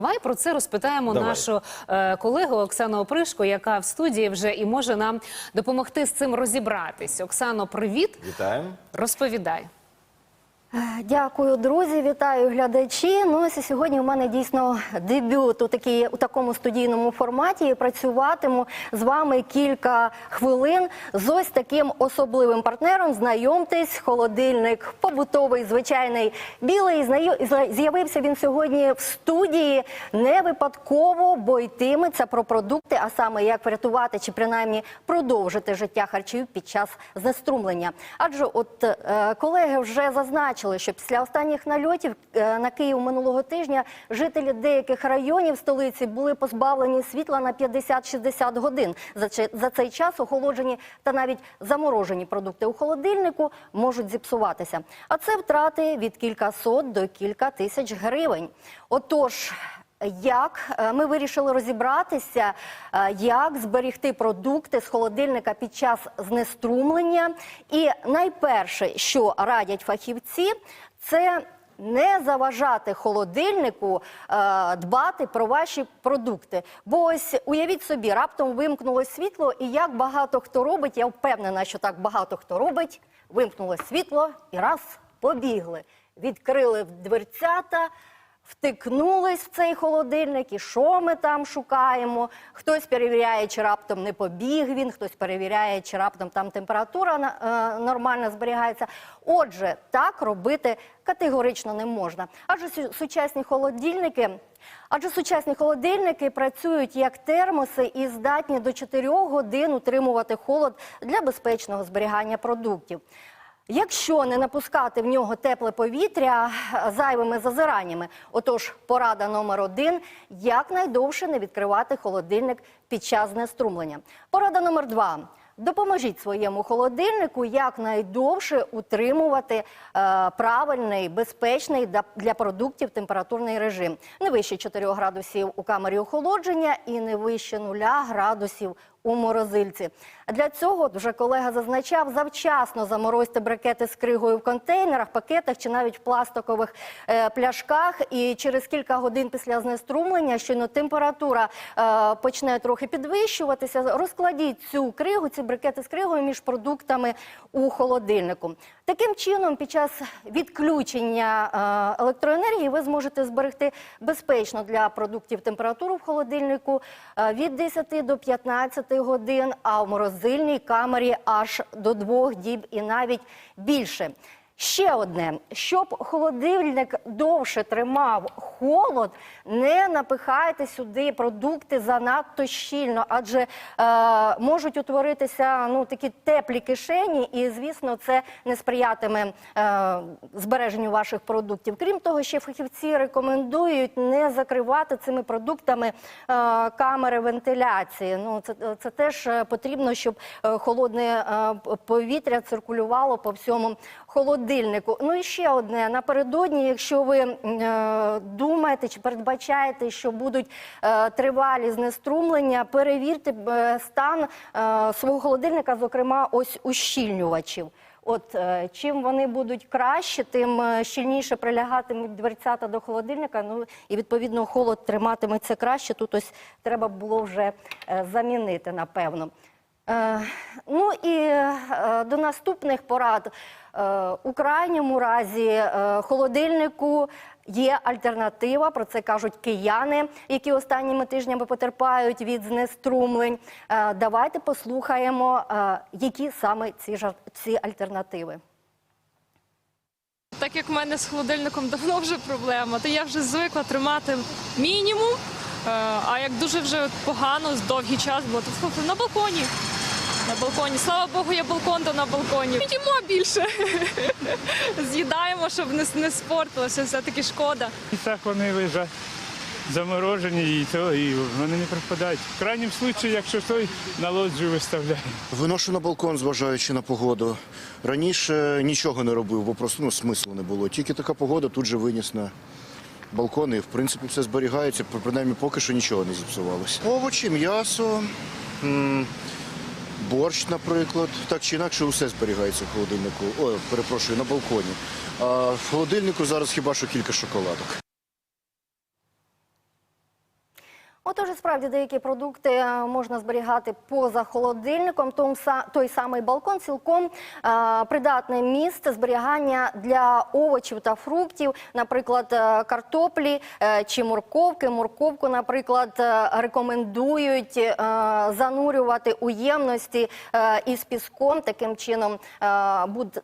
Давай про це розпитаємо Давай. нашу е, колегу Оксану Опришко, яка в студії вже і може нам допомогти з цим розібратись. Оксано, привіт, Вітаємо. розповідай. Дякую, друзі. Вітаю глядачі. Ну сьогодні у мене дійсно дебют у такій у такому студійному форматі. І Працюватиму з вами кілька хвилин з ось таким особливим партнером. Знайомтесь, холодильник побутовий, звичайний білий. З'явився він сьогодні в студії не випадково, бо йтиметься про продукти, а саме як врятувати чи принаймні продовжити життя харчів під час знеструмлення. Адже от е, колеги вже зазначили, що після останніх нальотів е, на Київ минулого тижня жителі деяких районів столиці були позбавлені світла на 50-60 годин. За цей час охолоджені та навіть заморожені продукти у холодильнику можуть зіпсуватися. А це втрати від кількасот до кілька тисяч гривень. Отож. Як е, ми вирішили розібратися, е, як зберігти продукти з холодильника під час знеструмлення? І найперше, що радять фахівці, це не заважати холодильнику е, дбати про ваші продукти. Бо ось уявіть собі, раптом вимкнуло світло, і як багато хто робить, я впевнена, що так багато хто робить, вимкнуло світло і раз побігли, відкрили дверцята. Втикнулись в цей холодильник, і що ми там шукаємо? Хтось перевіряє, чи раптом не побіг він, хтось перевіряє, чи раптом там температура е, нормально зберігається. Отже, так робити категорично не можна. Адже сучасні холодильники. Адже сучасні холодильники працюють як термоси і здатні до 4 годин утримувати холод для безпечного зберігання продуктів. Якщо не напускати в нього тепле повітря е, зайвими зазираннями, отож порада номер один – якнайдовше не відкривати холодильник під час знеструмлення. Порада номер два – допоможіть своєму холодильнику якнайдовше утримувати е, правильний, безпечний для продуктів температурний режим. Не вище 4 градусів у камері охолодження і не вище 0 градусів у морозильці. Для цього вже колега зазначав, завчасно заморозьте брикети з кригою в контейнерах, пакетах чи навіть в пластикових е, пляшках. І через кілька годин після знеструмлення, щойно температура е, почне трохи підвищуватися, розкладіть цю кригу, ці брикети з кригою між продуктами у холодильнику. Таким чином, під час відключення е, електроенергії ви зможете зберегти безпечно для продуктів температуру в холодильнику е, від 10 до 15 годин, а в морозильній камері аж до двох діб і навіть більше. Ще одне, щоб холодильник довше тримав холод, не напихайте сюди продукти занадто щільно, адже е, можуть утворитися ну такі теплі кишені, і звісно, це не сприятиме е, збереженню ваших продуктів. Крім того, ще фахівці рекомендують не закривати цими продуктами е, камери вентиляції. Ну це, це теж е, потрібно, щоб е, холодне е, повітря циркулювало по всьому холодильнику. Ну і ще одне напередодні, якщо ви е, думаєте чи передбачаєте, що будуть е, тривалі знеструмлення, перевірте е, стан е, свого холодильника, зокрема, ось ущільнювачів. От е, чим вони будуть краще, тим е, щільніше прилягатимуть дверцята до холодильника. Ну і відповідно холод триматиметься краще. Тут ось треба було вже замінити, напевно. Е, ну і е, до наступних порад. Е, у крайньому разі холодильнику є альтернатива. Про це кажуть кияни, які останніми тижнями потерпають від знеструмлень. Давайте послухаємо, які саме ці ці альтернативи. Так як в мене з холодильником давно вже проблема, то я вже звикла тримати мінімум. А як дуже вже погано, з довгий час було, то на балконі. На балконі. Слава Богу, є балкон, то на балконі. Їмо більше. З'їдаємо, щоб не, не спортилося, все-таки шкода. І так вони лежать заморожені і то, і вони не пропадають. В крайньому випадку, якщо той на лоджію виставляє. Виношу на балкон, зважаючи на погоду. Раніше нічого не робив, бо просто ну, смислу не було. Тільки така погода тут же виніс на балкон і в принципі все зберігається. Принаймні поки що нічого не зіпсувалося. Овочі, м'ясо, м, борщ, наприклад. Так чи інакше, усе зберігається в холодильнику. Ой, перепрошую, на балконі. А в холодильнику зараз хіба що кілька шоколадок. Отож, справді деякі продукти е, можна зберігати поза холодильником. Том са- той самий балкон цілком е, придатне місце зберігання для овочів та фруктів, наприклад, е, картоплі чи морковки. Морковку, наприклад, рекомендують занурювати у ємності із піском. Таким чином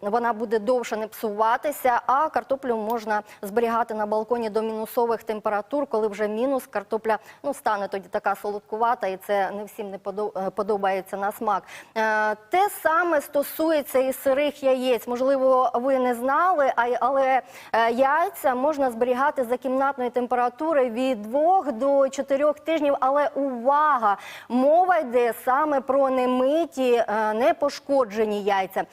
вона буде довше не псуватися. А картоплю можна зберігати на балконі до мінусових температур, коли вже мінус картопля ну стане тоді така солодкувата, і це не всім не е, подобається на смак. Е, Те саме стосується і сирих яєць. Можливо, ви не знали, але е, яйця можна зберігати за кімнатної температури від 2 до 4 тижнів. Але увага! Мова йде саме про немиті, непошкоджені яйця.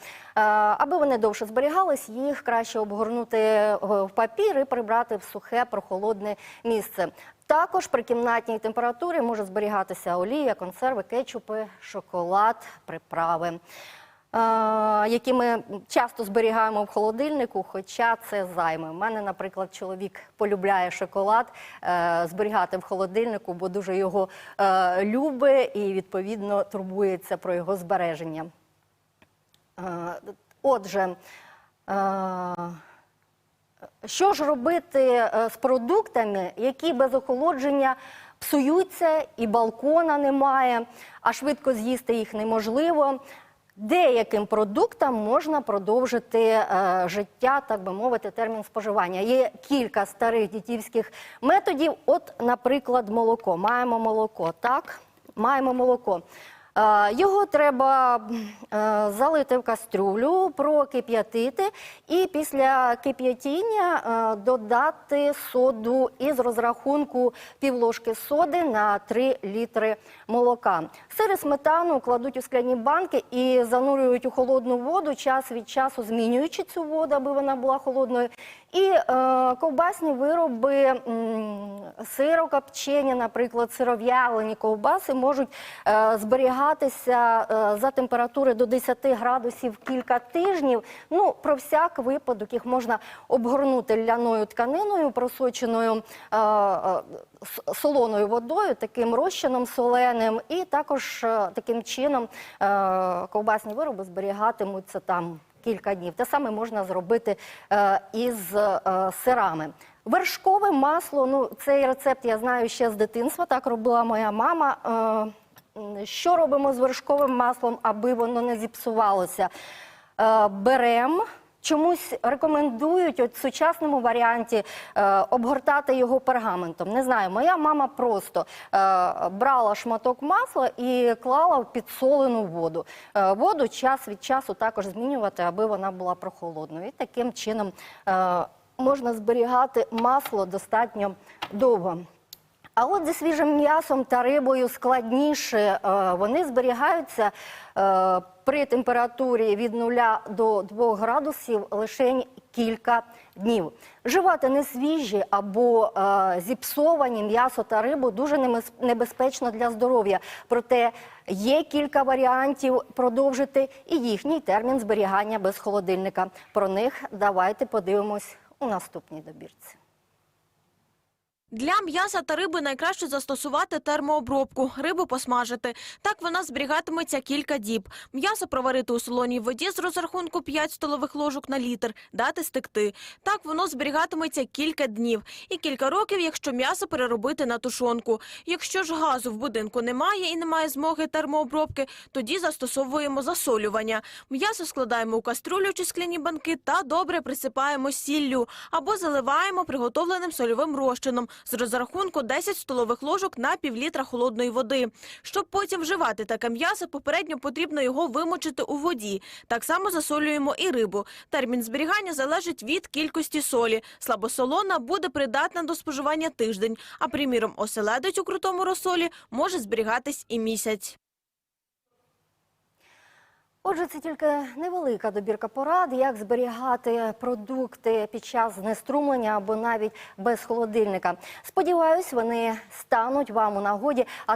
Аби вони довше зберігались, їх краще обгорнути в папір і прибрати в сухе прохолодне місце. Також при кімнатній температурі може зберігатися олія, консерви, кетчупи, шоколад, приправи. е, Які ми часто зберігаємо в холодильнику, хоча це займе. У мене, наприклад, чоловік полюбляє шоколад е, зберігати в холодильнику, бо дуже його е, любить і відповідно турбується про його збереження. Отже, що ж робити е, з продуктами, які без охолодження псуються, і балкона немає, а швидко з'їсти їх неможливо. Деяким продуктам можна продовжити е, життя, так би мовити, термін споживання. Є кілька старих дідівських методів. От, наприклад, молоко. Маємо молоко, так? Маємо молоко. Його треба е, залити в кастрюлю, прокип'ятити і після кип'ятіння е, додати соду із розрахунку півложки соди на 3 літри молока. Сир і сметану кладуть у скляні банки і занурюють у холодну воду, час від часу змінюючи цю воду, аби вона була холодною. І е, ковбасні вироби, сирокопчення, наприклад, сиров'ялені ковбаси можуть е, зберігатися е, за температури до 10 градусів кілька тижнів. Ну, про всяк випадок їх можна обгорнути ляною тканиною, просоченою е, е, солоною водою, таким розчином соленим, і також таким чином ковбасні вироби зберігатимуться там кілька днів. Те саме можна зробити із сирами. Вершкове масло, ну цей рецепт я знаю ще з дитинства, так робила моя мама. Що робимо з вершковим маслом, аби воно не зіпсувалося? Е, беремо. Чомусь рекомендують от в сучасному варіанті е, обгортати його пергаментом. Не знаю, моя мама просто е, брала шматок масла і клала в підсолену воду. Е, воду час від часу також змінювати, аби вона була прохолодною. І таким чином е, можна зберігати масло достатньо довго. А от зі свіжим м'ясом та рибою складніше. Е, Вони зберігаються е, при температурі від 0 до 2 градусів лише кілька днів. Вживати несвіжі або е, зіпсовані м'ясо та рибу дуже небезпечно для здоров'я. Проте є кілька варіантів продовжити і їхній термін зберігання без холодильника. Про них давайте подивимось у наступній добірці. Для м'яса та риби найкраще застосувати термообробку, рибу посмажити. Так вона зберігатиметься кілька діб. М'ясо проварити у солоній воді з розрахунку 5 столових ложок на літр, дати стекти. Так воно зберігатиметься кілька днів і кілька років, якщо м'ясо переробити на тушонку. Якщо ж газу в будинку немає і немає змоги термообробки, тоді застосовуємо засолювання. М'ясо складаємо у каструлю чи скляні банки та добре присипаємо сіллю або заливаємо приготовленим сольовим розчином з розрахунку 10 столових ложок на півлітра холодної води. Щоб потім вживати таке м'ясо, попередньо потрібно його вимочити у воді. Так само засолюємо і рибу. Термін зберігання залежить від кількості солі. Слабосолона буде придатна до споживання тиждень, а приміром оселедець у крутому розсолі може зберігатись і місяць. Отже, це тільки невелика добірка порад, як зберігати продукти під час знеструмлення або навіть без холодильника. Сподіваюсь, вони стануть вам у нагоді. А